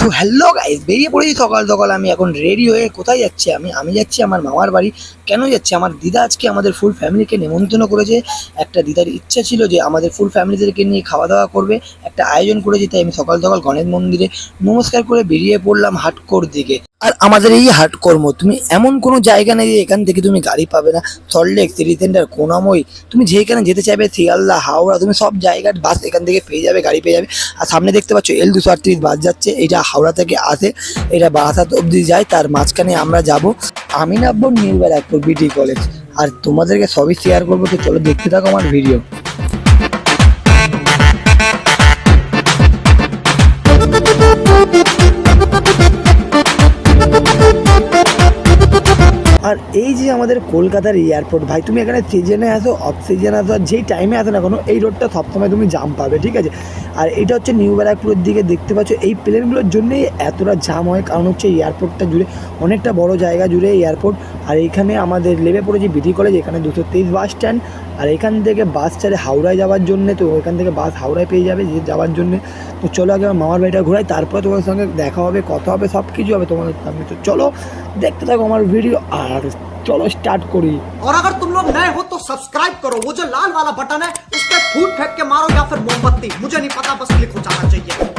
So hello guys বেরিয়ে পড়েছি সকাল সকাল। আমি এখন রেডি হয়ে কোথায় যাচ্ছি আমি? আমি যাচ্ছি আমার মামার বাড়ি। কেন যাচ্ছি? আমার দিদা আজকে আমাদের ফুল ফ্যামিলিকে নেমন্তন্ন করেছে। একটা দিদার ইচ্ছা ছিল যে আমাদের ফুল ফ্যামিলিদেরকে নিয়ে খাওয়া দাওয়া করবে। একটা আয়োজন করেছে, তাই আমি সকাল সকাল গণেশ মন্দিরে নমস্কার করে বেরিয়ে পড়লাম হাটকোর দিকে। আর আমাদের এই হাট কর্ম, তুমি এমন কোনো জায়গা নেই এখান থেকে তুমি গাড়ি পাবে না। সল্টলেক সিটি সেন্টার কোনাময় তুমি যেখানে যেতে চাইবে শিয়ালদা হাওড়া তুমি সব জায়গার বাস এখান থেকে পেয়ে যাবে, গাড়ি পেয়ে যাবে। আর সামনে দেখতে পাচ্ছ এল দুশো আটত্রিশ বাস যাচ্ছে, এটা হাওড়া থেকে আসে, এটা বারাসাত অবধি যায়, তার মাঝখানে আমরা যাব আমি নামবো নিউ ব্যারাকপুর বিটি কলেজ আর তোমাদেরকে সবই শেয়ার করব, তো চলো দেখতে থাকো আমার ভিডিও আর এই যে আমাদের কলকাতার এয়ারপোর্ট ভাই, তুমি এখানে সিজনে আসো অফ সিজনে আসো, আর যেই টাইমে আসো না কোনো, এই রোডটা সবসময় তুমি জাম পাবে, ঠিক আছে? আর এটা হচ্ছে নিউ ব্যারাকপুরের দিকে দেখতে পাচ্ছ, এই প্লেনগুলোর জন্যই এতটা জাম হয়, কারণ হচ্ছে এয়ারপোর্টটা জুড়ে অনেকটা বড় জায়গা জুড়ে এয়ারপোর্ট আর এইখানে আমাদের লেবে পড়েছে বিটি কলেজ এখানে দুশো তেইশ বাস স্ট্যান্ড আর এখান থেকে বাস ছাড়ে হাওড়ায় যাওয়ার জন্যে তো এখান থেকে বাস হাওড়ায় পেয়ে যাবে যে যাওয়ার জন্যে তো চলো আগে আমার মামার বাড়িটা ঘোরাই তারপরে তোমার সঙ্গে দেখা হবে কথা হবে সব কিছু হবে তোমাদের সঙ্গে তো চলো দেখতে থাকো আমার ভিডিও আর চলো স্টার্ট করি और अगर तुम लोग नए हो तो सब्सक्राइब करो वो जो लाल वाला बटन है उस पर फूट फेंक के मारो या फिर मोमबत्ती मुझे नहीं पता बस क्लिक हो जाना चाहिए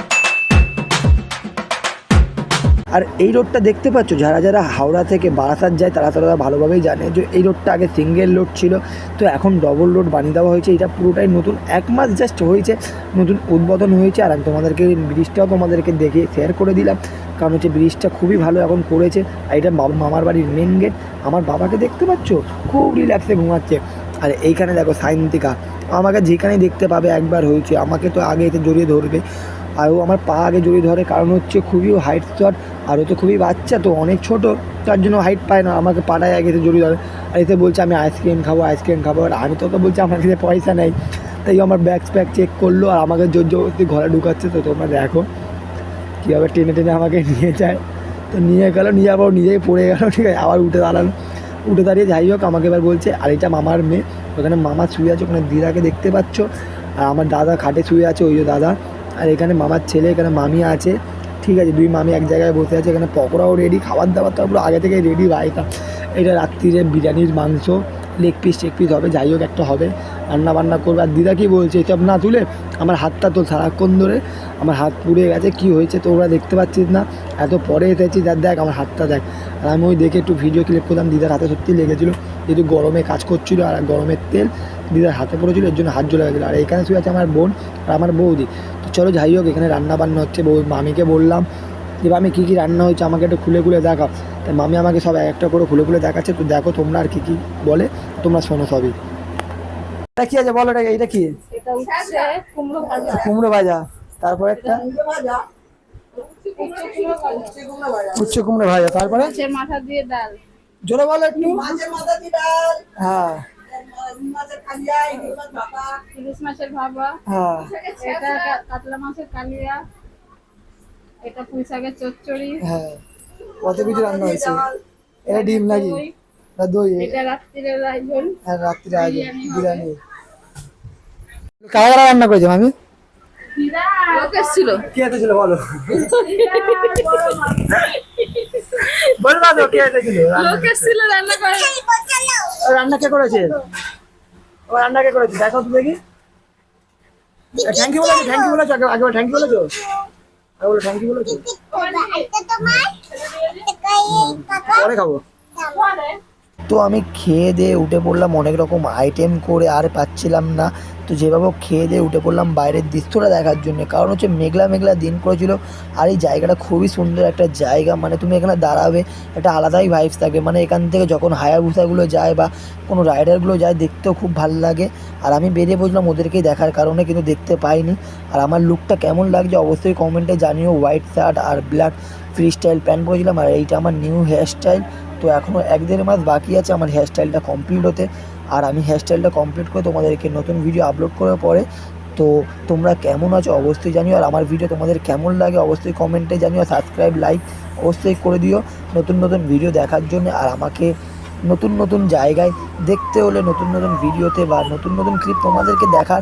আর এই রোডটা দেখতে পাচ্ছ, যারা যারা হাওড়া থেকে বারাসাত যায় তারা তারা ভালোভাবেই জানে যে এই রোডটা আগে সিঙ্গেল রোড ছিল, তো এখন ডবল রোড বানিয়ে দেওয়া হয়েছে। এটা পুরোটাই নতুন, এক মাস জাস্ট হয়েছে, নতুন উদ্বোধন হয়েছে। আর আমি তোমাদেরকে ব্রিজটাও তোমাদেরকে দেখে শেয়ার করে দিলাম, কারণ হচ্ছে ব্রিজটা খুবই ভালো এখন করেছে। আর এটা মামার বাড়ির মেন গেট আমার বাবাকে দেখতে পাচ্ছ? খুব রিল্যাক্সে ঘুমাচ্ছে। আর এইখানে দেখো সাইন্তিকা আমাকে যেখানে দেখতে পাবে একবার হয়েছে, আমাকে তো আগে এতে জড়িয়ে ধরবে। আর ও আমার পা আগে জড়িয়ে ধরে, কারণ হচ্ছে খুবই হাইট শট আর ও তো খুবই বাচ্চা তো, অনেক ছোট, তার জন্য হাইট পায় না, আমাকে পাড়ায় আগে জড়িয়ে ধরে। আর এতে বলছে, আমি আইসক্রিম খাব আইসক্রিম খাব। আর আমি তো তো বলছি, আমার কাছে পয়সা নেই। তাই আমার ব্যাগ ফ্যাগ চেক করল আর আমাকে জোর জবরদস্তি ঘরে ঢুকাচ্ছে। তো তোমরা দেখো কীভাবে টেনে টেনে আমাকে নিয়ে যায়। তো নিয়ে গেল, নিয়ে যাব নিজেই পড়ে গেলো, ঠিক আছে, আবার উঠে দাঁড়াল। উঠে দাঁড়িয়ে যাই হোক, আমাকে এবার বলছে, আর, এটা মামার মেয়ে, ওখানে মামা শুয়ে আছে, ওখানে দিদাকে দেখতে পাচ্ছ? আর আমার দাদা খাটে শুয়ে আছে, ওই যে দাদা। আর এখানে মামার ছেলে, এখানে মামি আছে, ঠিক আছে? দুই মামি এক জায়গায় বসে আছে, এখানে পকোড়াও রেডি খাবার দাবার তো আগে থেকে রেডি ভাইটা এটা রাত্রিরে বিরিয়ানির মাংস লেগ পিস টেক পিস হবে, যাই হোক একটা হবে। রান্না বান্না করবে। আর দিদা কি বলছে? এসব না তুলে, আমার হাতটা তো সারাক্ষণ ধরে, আমার হাত পুড়ে গেছে, কি হয়েছে তো ওরা দেখতে পাচ্ছিস না? এত পরে এসেছি যার দেখ, আমার হাতটা দেখ। আর আমি ওই দেখে একটু ভিডিও ক্লিপ করলাম, দিদার হাতে সত্যি লেগেছিলো। যেহেতু গরমে কাজ করছিল আর গরমের তেল, দিদার হাতে পড়েছিল, এর জন্য হাত জ্বলে গেছিল। আর এখানে শুয়ে আছে আমার বোন আর আমার বৌদি। চলো যাই হোক এখানে রান্না বান্না হচ্ছে। বউ মামিকে বললাম যে আমি কী কী রান্না হয়েছে? আমাকে একটু খুলে খুলে দেখাও। তাই মামি আমাকে সব এক একটা করে খুলে খুলে দেখাচ্ছে। তো দেখো তোমরা আর কী কী বলে তোমরা শোনো সবই। এটা কি আছে? বলো এটা এটা কি কুমড়ো ভাজা। তারপর একটা? উচ্চ কুমড়ো ভাজা। তারপরে? মাথা দিয়ে ডাল। জোরে বলো একটু। হ্যাঁ। ইলিশ মাছের ভাপা হ্যাঁ। এটা কাতলা মাছের কালিয়া এটা পুঁই শাকের চচ্চড়ি হ্যাঁ কত কিছু রান্না হয়েছে? এটা ডিম নাকি? দই। না দই? এটা আয়োজন। বিরিয়ানি কারা কারা রান্না করেছে মামি? লোক এসছিল কে এসেছিল বলো? বলো না তো কে এসেছিল? লোক এসছিল রান্না করে। রান্না কে করেছে? রান্না কে করেছে? দেখো তো দেখি। থ্যাংক ইউ বলেছ থ্যাংক ইউ বলেছ আগে আগে থ্যাংক ইউ বলেছ? আগে বলো থ্যাংক ইউ বলেছ? পরে খাব। তো আমি খেয়ে দিয়ে উঠে পড়লাম অনেক রকম আইটেম করে আর পাচ্ছিলাম না। তো যেভাবে খেয়ে দিয়ে উঠে পড়লাম বাইরের দৃশ্যটা দেখার জন্য। কারণ হচ্ছে মেঘলা মেঘলা দিন করেছিল আর এই জায়গাটা খুবই সুন্দর একটা জায়গা। মানে তুমি এখানে দাঁড়াবে, একটা আলাদাই ভাইবস থাকে মানে এখান থেকে যখন হায়াবুসাগুলো যায় বা কোনো রাইডারগুলো যায়, দেখতেও খুব ভালো লাগে। আর আমি বেরিয়ে পড়লাম ওদেরকেই দেখার কারণে, কিন্তু দেখতে পাইনি। আর আমার লুকটা কেমন লাগছে অবশ্যই কমেন্টে জানিও। হোয়াইট শার্ট আর ব্ল্যাক ফ্রি স্টাইল প্যান্ট পরেছিলাম। আর এইটা আমার নিউ হেয়ার স্টাইল তো এখনও এক দেড় মাস বাকি আছে আমার হেয়ার স্টাইলটা কমপ্লিট হতে। আর আমি হেয়ার স্টাইলটা কমপ্লিট করে তোমাদেরকে নতুন ভিডিও আপলোড করার পরে, তো তোমরা কেমন আছো অবশ্যই জানিও। আর আমার ভিডিও তোমাদের কেমন লাগে অবশ্যই কমেন্টে জানিও। সাবস্ক্রাইব লাইক অবশ্যই করে দিও নতুন নতুন ভিডিও দেখার জন্য। আর আমাকে নতুন নতুন জায়গায় দেখতে হলে, নতুন নতুন ভিডিওতে বা নতুন নতুন ক্লিপ তোমাদেরকে দেখার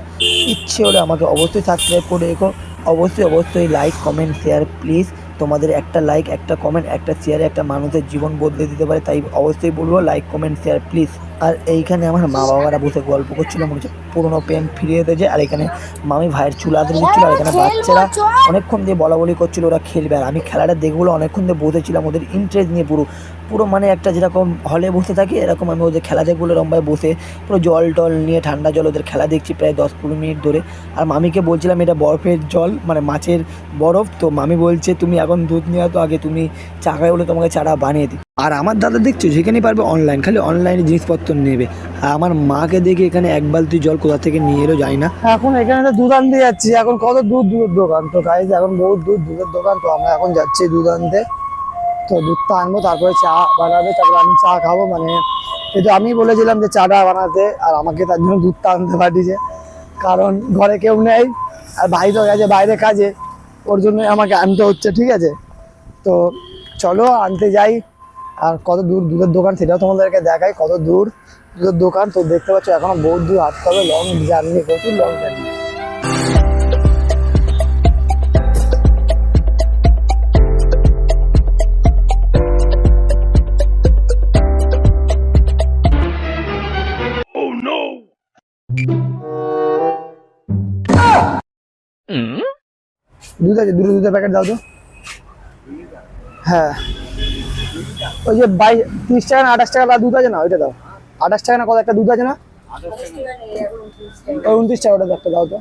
ইচ্ছে হলে আমাকে অবশ্যই সাবস্ক্রাইব করে রেখো। অবশ্যই অবশ্যই লাইক কমেন্ট শেয়ার প্লিজ তোমাদের একটা লাইক একটা কমেন্ট একটা শেয়ারে একটা মানুষের জীবন বদলে দিতে পারে তাই অবশ্যই বলব লাইক কমেন্ট শেয়ার প্লিজ আর এইখানে আমার মা বাবারা বসে গল্প করছিল মনে হচ্ছে পুরোনো প্রেম ফিরিয়ে দিয়েছে আর এখানে মামি ভাইয়ের চুল আদর দিচ্ছিল আর এখানে বাচ্চারা অনেকক্ষণ দিয়ে বলা বলি করছিল ওরা খেলবে। আর আমি খেলাটা দেখব অনেকক্ষণ দিয়ে বসেছিলাম ওদের ইন্টারেস্ট নিয়ে পুরো পুরো মানে একটা যেরকম হলে বসে থাকি এরকম আমি ওদের খেলা দেখব বলে রম্বায় বসে পুরো জল টল নিয়ে ঠান্ডা জল ওদের খেলা দেখছি প্রায় দশ পনেরো মিনিট ধরে। আর মামিকে বলছিলাম এটা বরফের জল মানে মাছের বরফ। তো মামি বলছে তুমি এখন দুধ নেওয়া তো আগে তুমি চা খাই বলে তোমাকে চাটা বানিয়ে দিই আর আমার দাদা দেখছ যেখানেই পারবে অনলাইন খালি অনলাইনে জিনিসপত্র নেবে। আর আমার মাকে দেখে এখানে এক বালতি জল কোথা থেকে নিয়ে এলো যায় না। এখন এখানে তো দুধ আনতে যাচ্ছি, এখন কত দূর দুধের দোকান? তো গাইজ এখন বহুত দূর দুধের দোকান, তো আমরা এখন যাচ্ছি দুধ আনতে। তো দুধটা আনব, তারপরে চা বানাবে, তারপরে আমি চা খাব মানে কিন্তু আমি বলেছিলাম যে চাটা বানাতে, আর আমাকে তার জন্য দুধটা আনতে পাঠিয়েছে। কারণ ঘরে কেউ নেই, আর ভাই তো গেছে বাইরে কাজে। ওর জন্যই আমাকে আনতে হচ্ছে, ঠিক আছে? তো চলো, আনতে যাই। আর কত দূর দুধের দোকান সেটাও তোমাদেরকে দেখাই, কত দূর দুধের দোকান। তো দেখতে পাচ্ছ, এখনও বহুত দূর হাঁটতে হবে লং জার্নি প্রচুর লং জার্নি দুধ আছে, দুটো দুধের প্যাকেট দাও তো। হ্যাঁ। ওই যে বাই তিরিশ টাকা না আঠাশ টাকা দুধ আছে না, ওইটা দাও। আঠাশ টাকা না কত, একটা দুধ আছে না? ওই উনত্রিশ টাকা, ওটা একটা দাও তো।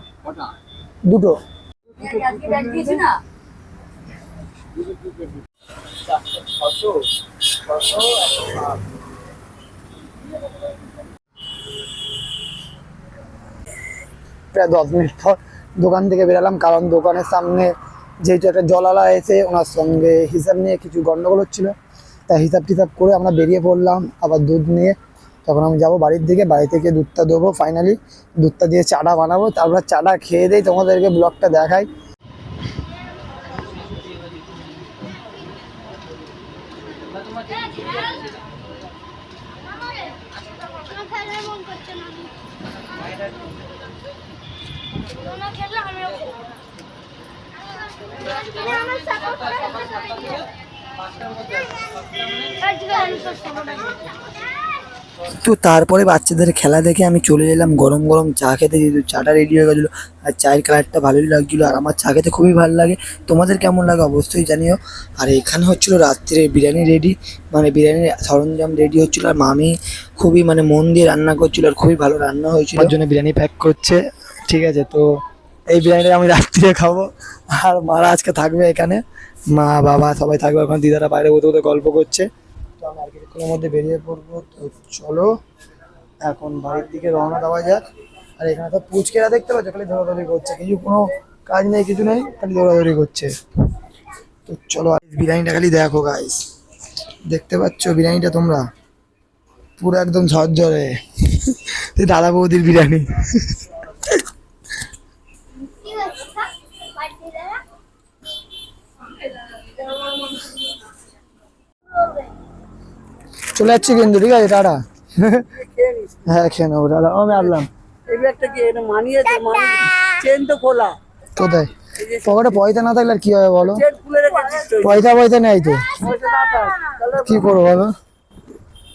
দুটো। প্রায় দশ মিনিট পর দোকান থেকে বেরালাম, কারণ দোকানের সামনে যেহেতু একটা জলালা এসে ওনার সঙ্গে হিসাব নিয়ে কিছু গন্ডগোল হচ্ছিল। তাই হিসাব টিসাব করে আমরা বেরিয়ে পড়লাম, আবার দুধ নিয়ে। তখন আমি যাব বাড়ির দিকে, বাড়ি থেকে দুধটা দেবো ফাইনালি দুধটা দিয়ে চাটা বানাবো। তারপর চাটা খেয়ে দেই তোমাদেরকে ব্লগটা দেখাই খেলার মন করছে না ওরা খেললে আমিও খেলব আমার সাপোর্ট করে আজকে আমি তো তারপরে বাচ্চাদের খেলা দেখে আমি চলে এলাম গরম গরম চা খেতে যেহেতু চাটা রেডি হয়ে গেছিল আর চায়ের কালারটা ভালোই লাগছিল আর আমার চা খেতে খুবই ভালো লাগে। তোমাদের কেমন লাগে অবশ্যই জানিও। আর এখানে হচ্ছিল রাত্রে বিরিয়ানি রেডি মানে বিরিয়ানির সরঞ্জাম রেডি হচ্ছিল আর মামি খুবই মানে মন দিয়ে রান্না করছিল আর খুবই ভালো রান্না হয়েছিল। আমার জন্য বিরিয়ানি প্যাক করছে ঠিক আছে তো এই বিরিয়ানিটা আমি রাত্রিরে খাব। আর মারা আজকে থাকবে এখানে। মা, বাবা সবাই থাকবে ওখানে, দিদারা বাইরে বসে বসে গল্প করছে। তো আমি আর কিছুক্ষণের মধ্যে বেরিয়ে পড়ব। তো চলো, এখন বাড়ির দিকে রওনা দেওয়া যাক। আর এখানে তো পুচকেরা দেখতে পাচ্ছ, খালি দৌড়াদৌড়ি করছে। কিছু কোনো কাজ নেই, কিছু নেই, খালি দৌড়াদৌড়ি করছে। তো চলো বিরিয়ানিটা খালি দেখো গাইস দেখতে পাচ্ছ বিরিয়ানিটা তোমরা? পুরো একদম ঝরঝরে। দাদা বৌদির বিরিয়ানি। চলে যাচ্ছি কিন্তু ঠিক আছে টাটা। হ্যাঁ খেয়ে নেব দাদা আমি আসলাম এই ব্যাগটা কি এটা মানিয়েছে মানিয়ে চেন তো খোলা। কোথায়? পকেটে পয়সা না থাকলে আর কি হবে বলো? পয়সা পয়সা নেই তো। কি করব বলো?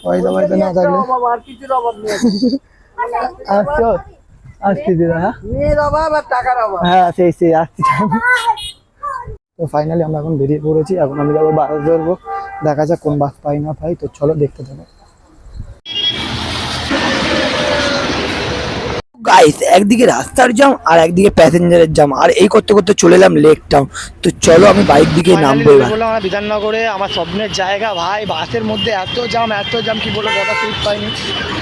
পয়সা পয়সা না থাকলে। আসছো দিদা হ্যাঁ? হ্যাঁ সেই সেই আসছি। তো ফাইনালি আমরা এখন বেরিয়ে পড়েছি। এখন আমি যাব বাস ধরবো দেখা যাক কোন বাস পাই না পাই। তো চলো দেখতে থাকো। গাইস একদিকে রাস্তার জাম আর একদিকে প্যাসেঞ্জারের জাম আর এই করতে করতে চলে এলাম লেক টাউন তো চলো আমি বাইক দিকে নামবো বললাম আমরা বিধাননগরে আমার স্বপ্নের জায়গা। ভাই বাসের মধ্যে এত জাম এত জাম কি বলব কথা সিট পাইনি।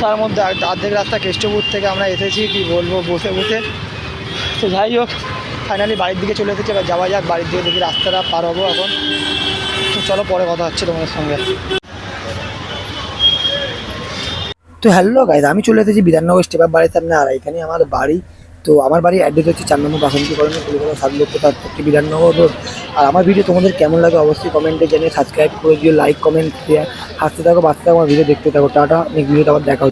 তার মধ্যে অর্ধেক রাস্তা কেষ্টপুর থেকে আমরা এসেছি কি বলব বসে বসে। তো যাই হোক ফাইনালি বাড়ির দিকে চলে এসেছি, এবার যাওয়া যাক, বাড়ির দিকে দেখি রাস্তাটা পার হব এখন। চলো, পরে কথা হচ্ছে তোমাদের সঙ্গে। তো হ্যালো গাইজ আমি চলে এসেছি বিধাননগর স্টেপার বাড়ির সামনে, আর এখানে আমার বাড়ি। তো আমার বাড়ির অ্যাড্রেস হচ্ছে চার নম্বর বাসন্তী কলোনি কলকাতা সাত লক্ষ সাতষট্টি বিধাননগর রোড আর আমার ভিডিও তোমাদের কেমন লাগে অবশ্যই কমেন্টে জানিয়ে সাবস্ক্রাইব করে দিও লাইক কমেন্ট শেয়ার হাসতে থাকো বাঁচতে থাকো, আমার ভিডিও দেখতে থাকো। টাটা নেক্সট ভিডিওতে আবার দেখা হচ্ছে।